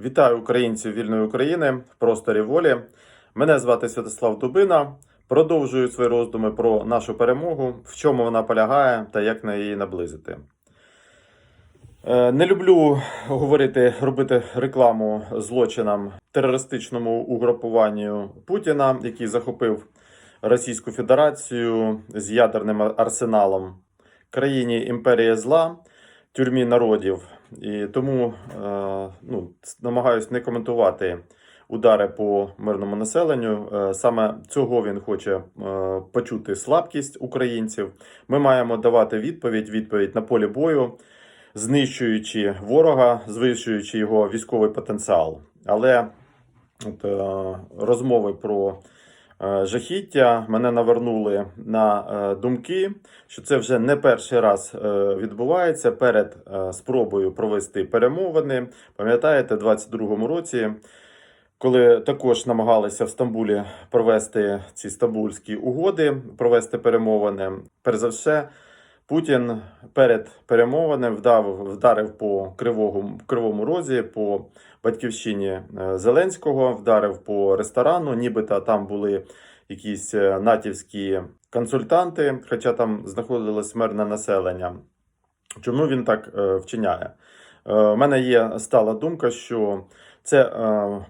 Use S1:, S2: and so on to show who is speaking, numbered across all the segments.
S1: Вітаю українців вільної України в просторі волі. Мене звати Святослав Дубина. Продовжую свої роздуми про нашу перемогу, в чому вона полягає та як на її наблизити. Е, Не люблю говорити, робити рекламу злочинам терористичному угрупуванню Путіна, який захопив Російську Федерацію з ядерним арсеналом країні імперії зла, тюрмі народів. І тому е, ну, намагаюсь не коментувати удари по мирному населенню. Е, Саме цього він хоче е, почути слабкість українців. Ми маємо давати відповідь, відповідь на полі бою, знищуючи ворога, звищуючи його військовий потенціал. Але от, розмови про жахіття мене навернули на е, думки, що це вже не перший раз е, відбувається перед е, спробою провести перемовини. Пам'ятаєте, у 22-му році, коли також намагалися в Стамбулі провести ці стамбульські угоди, провести перемовини, перш за все. Путін перед перемовинами вдав, вдарив по кривому, кривому розі, по батьківщині е, Зеленського, вдарив по ресторану, нібито там були якісь е, натівські консультанти, хоча там знаходилось мирне населення. Чому він так е, вчиняє? У мене є стала думка, що це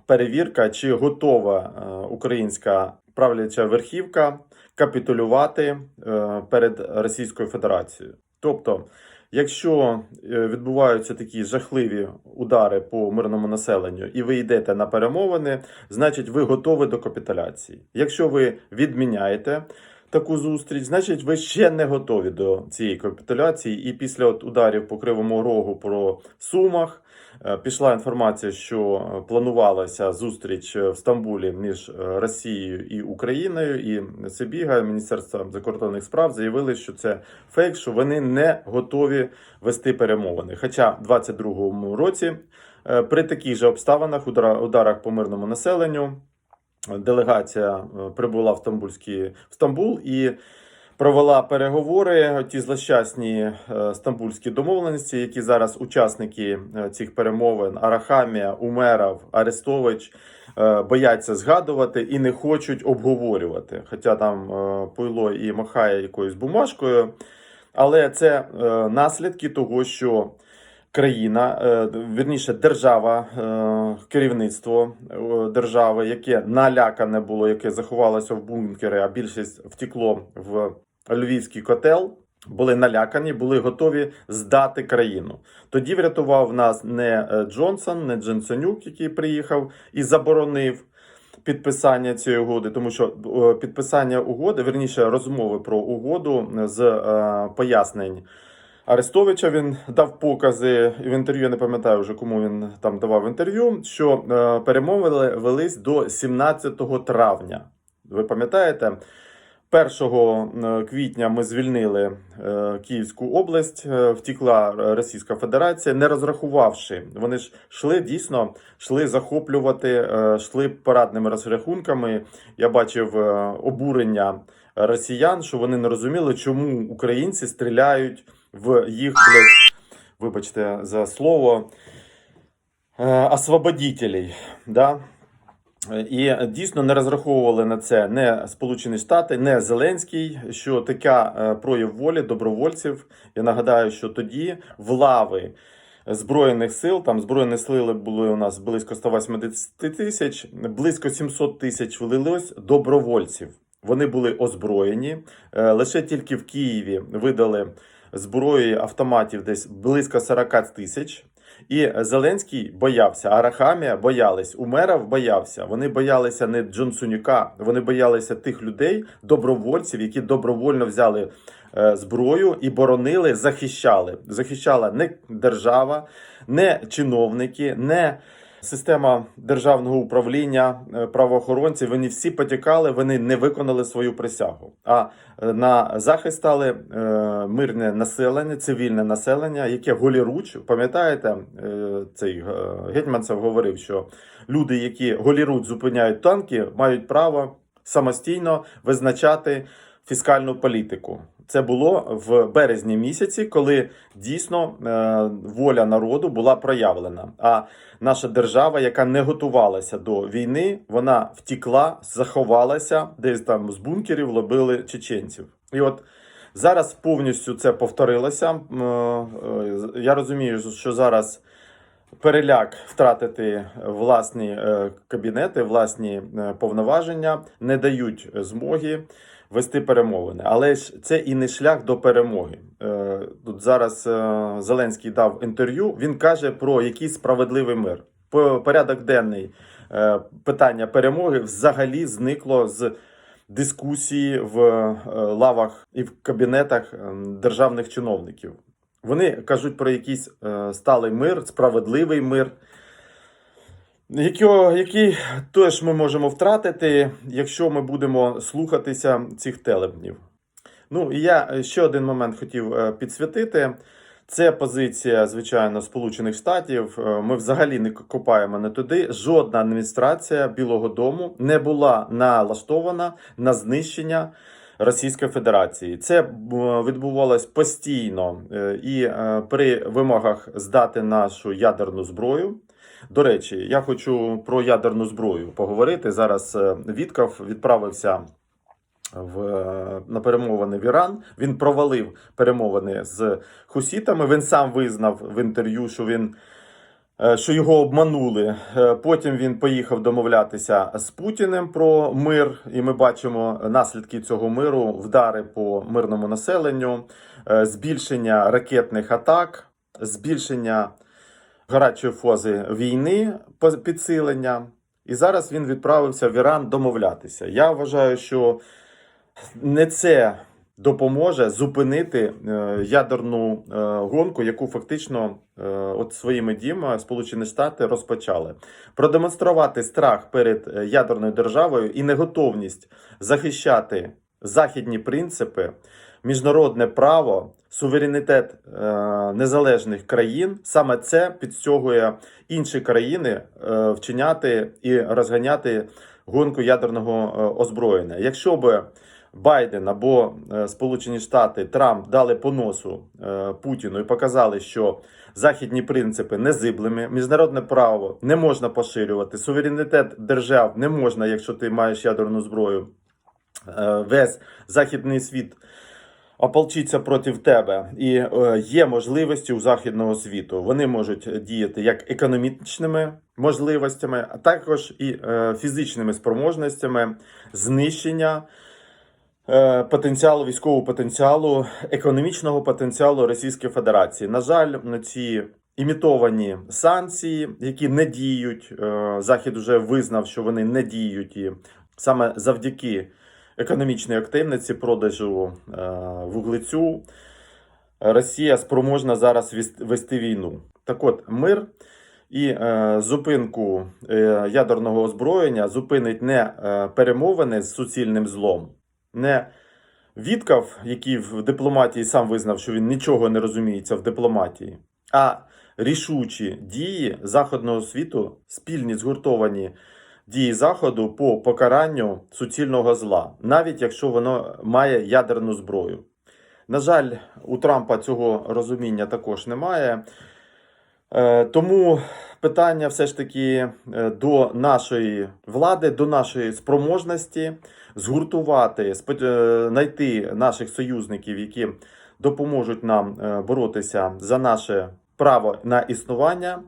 S1: перевірка, чи готова українська правляча верхівка капітулювати е, перед Російською Федерацією. Тобто, якщо е, відбуваються такі жахливі удари по мирному населенню, і ви йдете на перемовини, значить ви готові до капітуляції. Якщо ви відміняєте таку зустріч, значить ви ще не готові до цієї капітуляції. І після от ударів по кривому рогу про Сумах. е, Пішла інформація, що е, планувалася зустріч е, в Стамбулі між Росією і Україною, і Сибіга, Міністерство закордонних справ заявили, що це фейк, що вони не готові вести перемовини. Хоча в 22-му році при таких же обставинах удара- ударах по мирному населенню делегація е, прибула в Стамбульський в Стамбул і провела переговори. Ті злощасні е, стамбульські домовленості, які зараз учасники е, цих перемовин Арахамія, Умеров, Арестович бояться згадувати і не хочуть обговорювати. Хоча там Пуйло і махає якоюсь бумажкою. Але це наслідки того, що країна, е, вірніше, держава, е, керівництво е, держави, яке налякане було, яке заховалося в бункери, а більшість втекло в львівський котел. Були налякані, були готові здати країну. Тоді врятував нас не Джонсон, не Джонсонюк, який приїхав і заборонив підписання цієї угоди, тому що підписання угоди, верніше розмови про угоду з пояснень Арестовича. Він дав покази в інтерв'ю. Я не пам'ятаю вже кому він там давав інтерв'ю. Що е, перемовини велись до 17 травня. Ви пам'ятаєте? 1 квітня ми звільнили е, Київську область, е, втікла Російська Федерація, не розрахувавши. Вони ж йшли дійсно, йшли захоплювати, е, йшли парадними розрахунками. Я бачив е, обурення росіян, що вони не розуміли, чому українці стріляють в їх, блядь, вибачте за слово, е, освободителей. Да? І дійсно не розраховували на це не Сполучені Штати, не Зеленський, що така е, прояв волі добровольців. Я нагадаю, що тоді в лави збройних сил, там збройні сили були у нас близько 180 тисяч, близько 700 тисяч влилось добровольців. Вони були озброєні. Е, Лише тільки в Києві видали зброї автоматів десь близько 40 тисяч. І Зеленський боявся, Арахамія боялись, Умеров боявся. Вони боялися не Джонсонюка, вони боялися тих людей, добровольців, які добровольно взяли е, зброю і боронили, захищали. Захищала не держава, не чиновники, не система державного управління, е, правоохоронці. Вони всі потікали, вони не виконали свою присягу. А е, на захист стали е, мирне населення, цивільне населення, яке голіруч, пам'ятаєте, цей гетьманцев говорив, що люди, які голіруч зупиняють танки, мають право самостійно визначати фіскальну політику. Це було в березні місяці, коли дійсно е, воля народу була проявлена. А наша держава, яка не готувалася до війни, вона втікла, заховалася, десь там з бункерів лобили чеченців. І от зараз повністю це повторилося. Е, Я розумію, що зараз переляк втратити власні е, кабінети, власні е, повноваження не дають змоги вести перемовини. Але ж це і не шлях до перемоги. Е, Тут зараз е, Зеленський дав інтерв'ю. Він каже про якийсь справедливий мир. Порядок денний е, питання перемоги взагалі зникло з дискусії в лавах і в кабінетах державних чиновників. Вони кажуть про якийсь сталий мир, справедливий мир, який теж ми можемо втратити, якщо ми будемо слухатися цих телебнів. Ну і я ще один момент хотів е, підсвятити. Це позиція, звичайно, Сполучених Штатів. Е, Ми взагалі не копаємо не туди. Жодна адміністрація Білого Дому не була налаштована на знищення Російської Федерації. Це е, відбувалось постійно е, і е, при вимогах здати нашу ядерну зброю. До речі, я хочу про ядерну зброю поговорити. Зараз Вітков відправився в, на перемовини в Іран. Він провалив перемовини з хусітами. Він сам визнав в інтерв'ю, що він. Е, Що його обманули. Е, Потім він поїхав домовлятися з Путіним про мир, і ми бачимо наслідки цього миру: вдари по мирному населенню, е, збільшення ракетних атак, збільшення гарячої фази війни, підсилення. І зараз він відправився в Іран домовлятися. Я вважаю, що не це допоможе зупинити е, ядерну е, гонку, яку фактично е, от своїми діями Сполучені Штати розпочали. Продемонструвати страх перед ядерною державою і неготовність захищати західні принципи, міжнародне право, суверенітет незалежних країн. Саме це підстягує інші країни вчиняти і розганяти гонку ядерного озброєння. Якщо би Байден або е, Сполучені Штати Трамп дали по носу е, Путіну і показали, що західні принципи незиблими, міжнародне право не можна поширювати, суверенітет держав не можна, якщо ти маєш ядерну зброю. Е, Весь західний світ ополчиться проти тебе, і є можливості у західного світу. Вони можуть діяти як економічними можливостями, а також і фізичними спроможностями знищення потенціалу, військового потенціалу, економічного потенціалу Російської Федерації. На жаль, на ці імітовані санкції, які не діють, е, Захід вже визнав, що вони не діють, і саме завдяки економічній активності продажу е, вуглецю. Росія спроможна зараз вести війну. Так от, мир і е, зупинку е, ядерного озброєння зупинить не е, перемовини з суцільним злом, не Віткав, який в дипломатії сам визнав, що він нічого не розуміється в дипломатії, а рішучі дії заходного світу, спільні згуртовані дії Заходу по покаранню суцільного зла, навіть якщо воно має ядерну зброю. На жаль, у Трампа цього розуміння також немає. Е, Тому питання все ж таки е, до нашої влади, до нашої спроможності згуртувати, спо- е, знайти наших союзників, які допоможуть нам боротися за наше право на існування,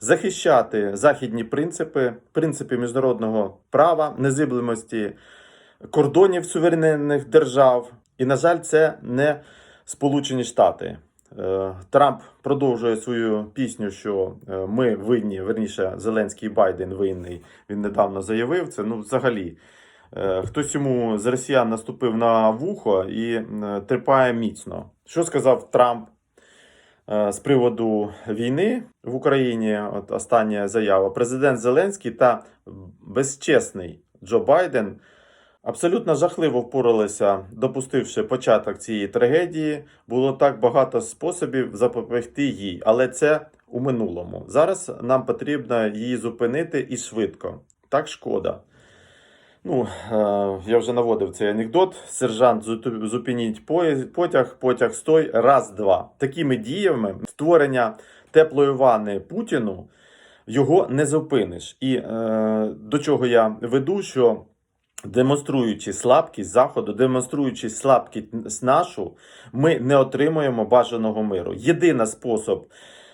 S1: захищати західні принципи, принципи міжнародного права, незиблемості кордонів суверенних держав. І, на жаль, це не Сполучені Штати. Е, Трамп продовжує свою пісню, що е, ми винні, верніше, Зеленський Байден винний. Він недавно заявив це. Ну, взагалі, е, хтось йому з росіян наступив на вухо і е, міцно. Що сказав Трамп з приводу війни в Україні? От остання заява. Президент Зеленський та безчесний Джо Байден абсолютно жахливо впоралися, допустивши початок цієї трагедії. Було так багато способів запобігти їй, але це у минулому. Зараз нам потрібно її зупинити і швидко. Так шкода. Ну, е, я вже наводив цей анекдот. Сержант, зупиніть потяг, потяг стой, раз, два. Такими діями створення теплої ванни Путіну його не зупиниш. І е, до чого я веду, що демонструючи слабкість Заходу, демонструючи слабкість нашу, ми не отримуємо бажаного миру. Єдиний спосіб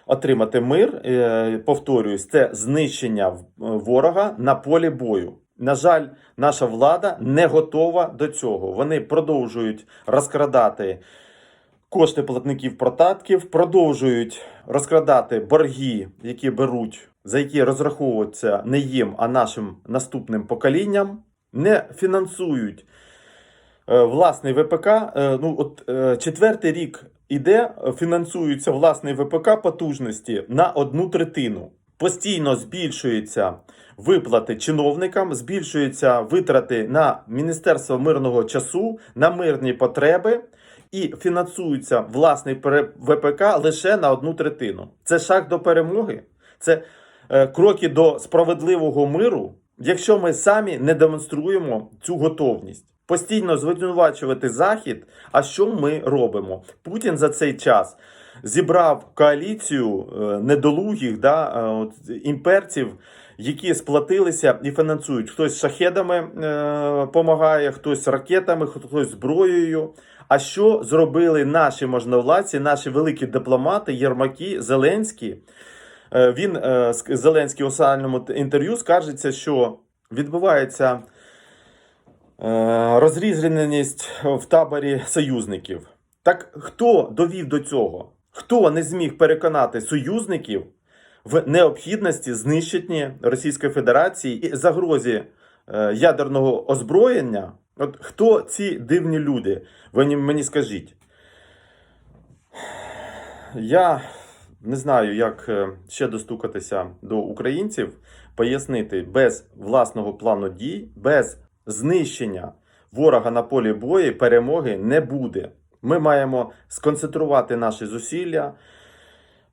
S1: отримати мир, е, повторююсь, це знищення ворога на полі бою. На жаль, наша влада не готова до цього. Вони продовжують розкрадати кошти платників податків, продовжують розкрадати борги, які беруть, за які розраховуються не їм, а нашим наступним поколінням, не фінансують е, власний ВПК. Е, ну, от е, четвертий рік іде, фінансується власний ВПК потужності на одну третину. Постійно збільшуються виплати чиновникам, збільшуються витрати на Міністерство мирного часу, на мирні потреби. І фінансується власний ВПК лише на одну третину. Це шаг до перемоги, це кроки до справедливого миру, якщо ми самі не демонструємо цю готовність. Постійно звинувачувати Захід. А що ми робимо? Путін за цей час зібрав коаліцію е, недолугих да, е, от, імперців, які сплатилися і фінансують. Хтось шахедами допомагає, хтось ракетами, хтось зброєю. А що зробили наші можновладці, наші великі дипломати, Єрмаки, Зеленський? Е, Він е, Зеленський у соціальному інтерв'ю скаржиться, що відбувається е, розрізаність в таборі союзників. Так хто довів до цього? Хто не зміг переконати союзників в необхідності знищення Російської Федерації і загрозі ядерного озброєння? От хто ці дивні люди? Ви мені скажіть. Я не знаю, як е, ще достукатися до українців, пояснити без власного плану дій, без знищення ворога на полі бою перемоги не буде. Ми маємо сконцентрувати наші зусилля,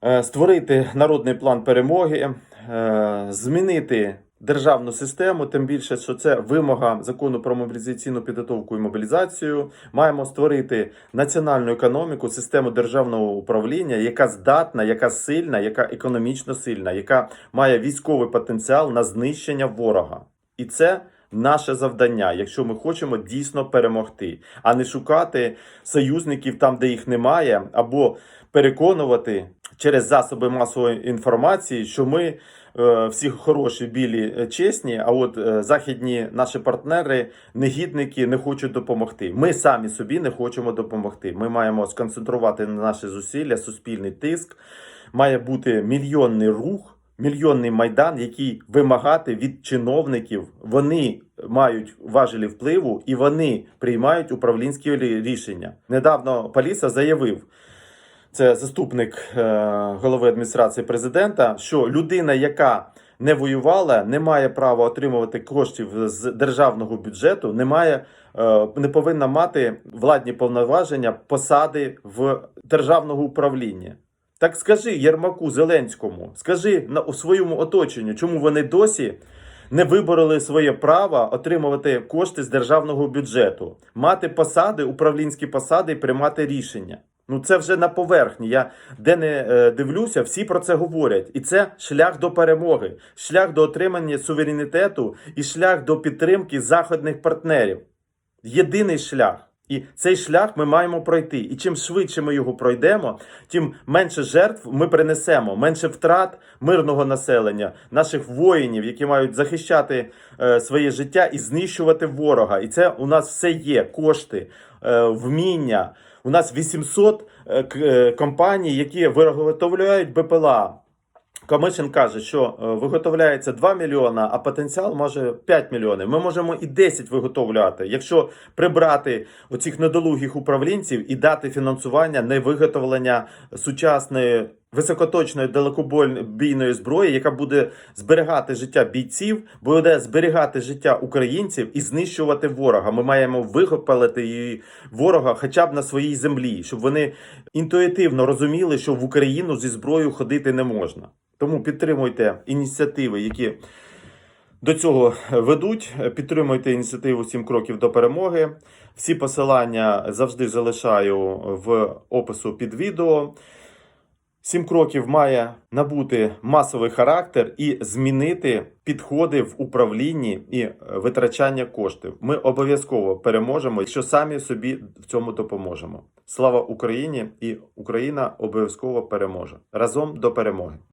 S1: е, створити народний план перемоги, е, змінити державну систему, тим більше, що це вимога закону про мобілізаційну підготовку і мобілізацію. Маємо створити національну економіку, систему державного управління, яка здатна, яка сильна, яка економічно сильна, яка має військовий потенціал на знищення ворога. І це наше завдання, якщо ми хочемо дійсно перемогти, а не шукати союзників там, де їх немає, або переконувати через засоби масової інформації, що ми всі хороші, білі, е, чесні, а от е, західні наші партнери, негідники, не хочуть допомогти. Ми самі собі не хочемо допомогти. Ми маємо сконцентрувати на наші зусилля, суспільний тиск. Має бути мільйонний рух, мільйонний майдан, який вимагати від чиновників. Вони мають важелі впливу і вони приймають управлінські рі- рішення. Недавно Паліса заявив. Це заступник е, голови адміністрації президента, що людина, яка не воювала, не має права отримувати коштів з державного бюджету, не має е, не повинна мати владні повноваження посади в державного управління. Так скажи Єрмаку Зеленському, скажи на у своєму оточенню, чому вони досі не вибороли своє право отримувати кошти з державного бюджету, мати посади, управлінські посади і приймати рішення. Ну це вже на поверхні. Я де не е, дивлюся, всі про це говорять. І це шлях до перемоги, шлях до отримання суверенітету і шлях до підтримки заходних партнерів. Єдиний шлях. І цей шлях ми маємо пройти. І чим швидше ми його пройдемо, тим менше жертв ми принесемо, менше втрат мирного населення, наших воїнів, які мають захищати е, своє життя і знищувати ворога. І це у нас все є: кошти, е, вміння. У нас 800 е, е, компаній, які виготовляють БПЛА. Комишин каже, що е, виготовляється 2 мільйона, а потенціал може 5 мільйонів. Ми можемо і 10 виготовляти, якщо прибрати оцих недолугих управлінців і дати фінансування на виготовлення сучасної високоточної далекобійної зброї, яка буде зберігати життя бійців, буде зберігати життя українців і знищувати ворога. Ми маємо вихопалити її ворога хоча б на своїй землі, щоб вони інтуїтивно розуміли, що в Україну зі зброєю ходити не можна. Тому підтримуйте ініціативи, які до цього ведуть. Підтримуйте ініціативу «7 кроків до перемоги. Всі посилання завжди залишаю в опису під відео. Сім кроків має набути масовий характер і змінити підходи в управлінні і витрачання коштів. Ми обов'язково переможемо, якщо самі собі в цьому допоможемо. Слава Україні! І Україна обов'язково переможе разом до перемоги.